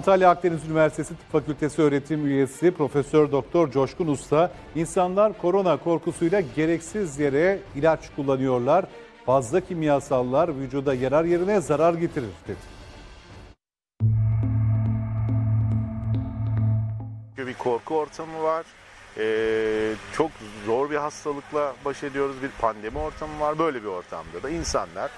Antalya Akdeniz Üniversitesi Tıp Fakültesi öğretim üyesi Profesör Doktor Coşkun Usta, insanlar korona korkusuyla gereksiz yere ilaç kullanıyorlar. Fazla kimyasallar vücuda yarar yerine zarar getirir dedi. bir korku ortamı var. Ee, çok zor bir hastalıkla baş ediyoruz. Bir pandemi ortamı var. Böyle bir ortamda da insanlar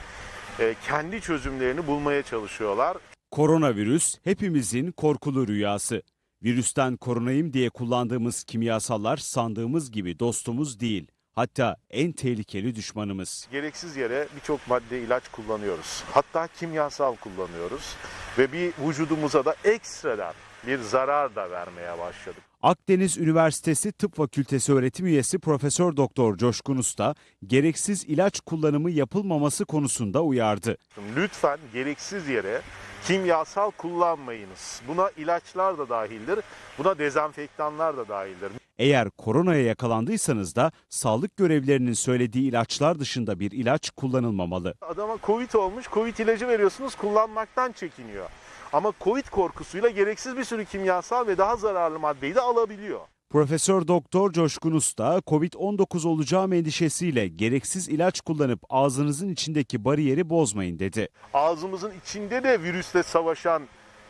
e, kendi çözümlerini bulmaya çalışıyorlar. Koronavirüs hepimizin korkulu rüyası. Virüsten korunayım diye kullandığımız kimyasallar sandığımız gibi dostumuz değil. Hatta en tehlikeli düşmanımız. Gereksiz yere birçok madde ilaç kullanıyoruz. Hatta kimyasal kullanıyoruz. Ve bir vücudumuza da ekstradan bir zarar da vermeye başladık. Akdeniz Üniversitesi Tıp Fakültesi öğretim üyesi Profesör Doktor Coşkun Usta, gereksiz ilaç kullanımı yapılmaması konusunda uyardı. Lütfen gereksiz yere kimyasal kullanmayınız. Buna ilaçlar da dahildir. Buna dezenfektanlar da dahildir. Eğer koronaya yakalandıysanız da sağlık görevlilerinin söylediği ilaçlar dışında bir ilaç kullanılmamalı. Adama Covid olmuş, Covid ilacı veriyorsunuz kullanmaktan çekiniyor. Ama Covid korkusuyla gereksiz bir sürü kimyasal ve daha zararlı maddeyi de alabiliyor. Profesör Doktor Coşkun Usta, COVID-19 olacağım endişesiyle gereksiz ilaç kullanıp ağzınızın içindeki bariyeri bozmayın dedi. Ağzımızın içinde de virüsle savaşan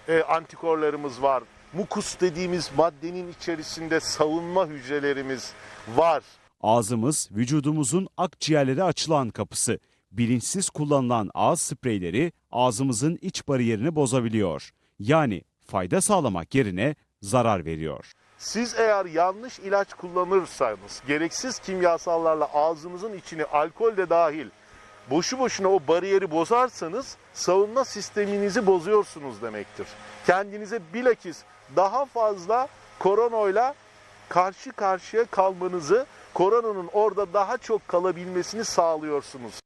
e, antikorlarımız var. Mukus dediğimiz maddenin içerisinde savunma hücrelerimiz var. Ağzımız vücudumuzun akciğerlere açılan kapısı. Bilinçsiz kullanılan ağız spreyleri ağzımızın iç bariyerini bozabiliyor. Yani fayda sağlamak yerine zarar veriyor. Siz eğer yanlış ilaç kullanırsanız, gereksiz kimyasallarla ağzımızın içini alkol de dahil boşu boşuna o bariyeri bozarsanız savunma sisteminizi bozuyorsunuz demektir. Kendinize bilakis daha fazla koronayla karşı karşıya kalmanızı, koronanın orada daha çok kalabilmesini sağlıyorsunuz.